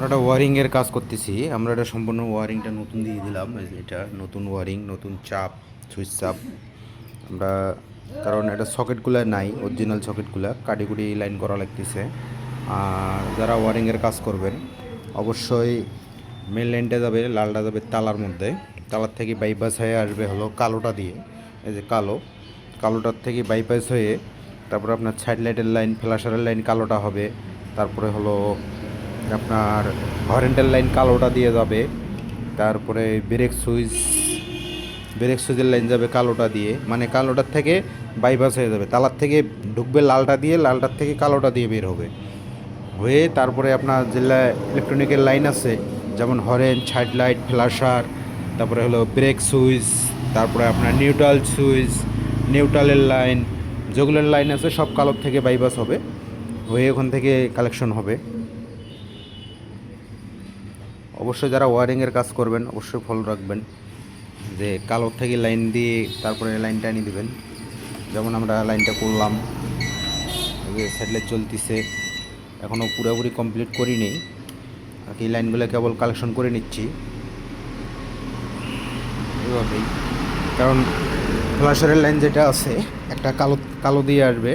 আমরা একটা ওয়ারিংয়ের কাজ করতেছি। আমরা এটা সম্পূর্ণ ওয়ারিংটা নতুন দিয়ে দিলাম। এটা নতুন ওয়ারিং, নতুন চাপ, সুইচ চাপ। আমরা, কারণ এটা সকেটগুলো নাই অরিজিনাল সকেটগুলো, কাটিকুটি লাইন করা লাগতেছে। আর যারা ওয়ারিংয়ের কাজ করবেন, অবশ্যই মেন লাইনটা যাবে, লালটা যাবে তালার মধ্যে। তালার থেকে বাইপাস হয়ে আসবে হলো কালোটা দিয়ে। এই যে কালো, কালোটার থেকে বাইপাস হয়ে তারপরে আপনার সাইড লাইটের লাইন ফ্ল্যাশারের লাইন কালোটা হবে। তারপরে হলো আপনার হরেন্টের লাইন কালোটা দিয়ে যাবে, তারপরে ব্রেক সুইচ, ব্রেক সুইচের লাইন যাবে কালোটা দিয়ে মানে কালোটার থেকে বাইপাস হয়ে যাবে, তালার থেকে ঢুকবে লালটা দিয়ে, লালটার থেকে কালোটা দিয়ে বের হবে। হয়ে তারপরে আপনার যে ইলেকট্রনিকের লাইন আছে, যেমন হরেন সাইড লাইট ফ্ল্যাশার তারপরে হলো ব্রেক সুইচ, তারপরে আপনার নিউট্রাল সুইচ, নিউট্রালের লাইন, যেগুলোর লাইন আছে সব কালোর থেকে বাইপাস হবে, হয়ে ওখান থেকে কালেকশন হবে। অবশ্যই যারা ওয়ারিংয়ের কাজ করবেন, অবশ্যই ফলো রাখবেন। যে কালোর থেকে লাইন দিয়ে তারপরে লাইনটা আনিয়ে দেবেন। যেমন আমরা লাইনটা করলাম স্যাটেলাইট চলতেছে এখনও পুরোপুরি কমপ্লিট করিনি। আর কি লাইনগুলো কেবল কালেকশন করে নিচ্ছি। এভাবেই কারণ ফ্ল্যাশারের লাইন যেটা আছে, একটা কালো কালো দিয়ে আসবে।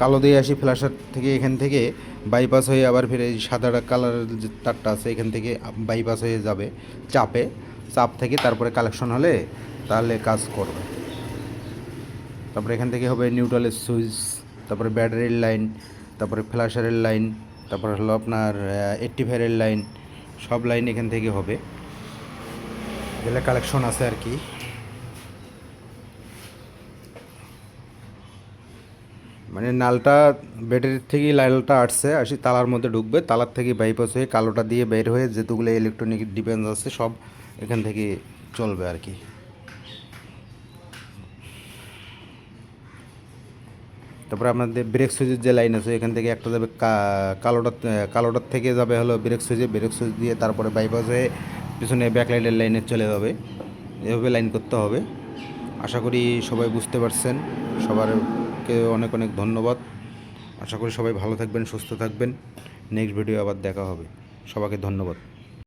কালো দিয়ে আসি ফ্ল্যাশার থেকে এখান থেকে বাইপাস হয়ে আবার ফিরে সাদা কালারের যে তারটা আছে, এখান থেকে বাইপাস হয়ে যাবে চাপে। চাপ থেকে তারপরে কালেকশন হলে তাহলে কাজ করবে। তারপরে এখান থেকে হবে নিউট্রালের সুইচ তারপরে ব্যাটারির লাইন তারপরে ফ্ল্যাশারের লাইন তারপরে হলো আপনার এইট্টিফায়ারের লাইন সব লাইন এখান থেকে হবে। এগুলো কালেকশন আছে আর কি। মানে নালটা ব্যাটারির থেকেই লাইনটা আসছে, আসি তালার মধ্যে ঢুকবে, তালার থেকে বাইপাস হয়ে কালোটা দিয়ে বের হয়ে যেতুগুলো ইলেকট্রনিক ডিপেন্স আছে সব এখান থেকে চলবে আর কি। তারপরে আপনাদের ব্রেক সুইচের যে লাইন আছে, এখান থেকে একটা যাবে কা- কালোটার থেকে যাবে হলো ব্রেক সুইচে ব্রেক সুইচ দিয়ে তারপরে বাইপাস হয়ে পিছনে ব্যাকলাইটের লাইনে চলে যাবে। এভাবে লাইন করতে হবে। আশা করি সবাই বুঝতে পারছেন সবারকে অনেক অনেক ধন্যবাদ। আশা করি সবাই ভালো থাকবেন, সুস্থ থাকবেন। নেক্সট ভিডিও আবার দেখা হবে। সবাইকে ধন্যবাদ।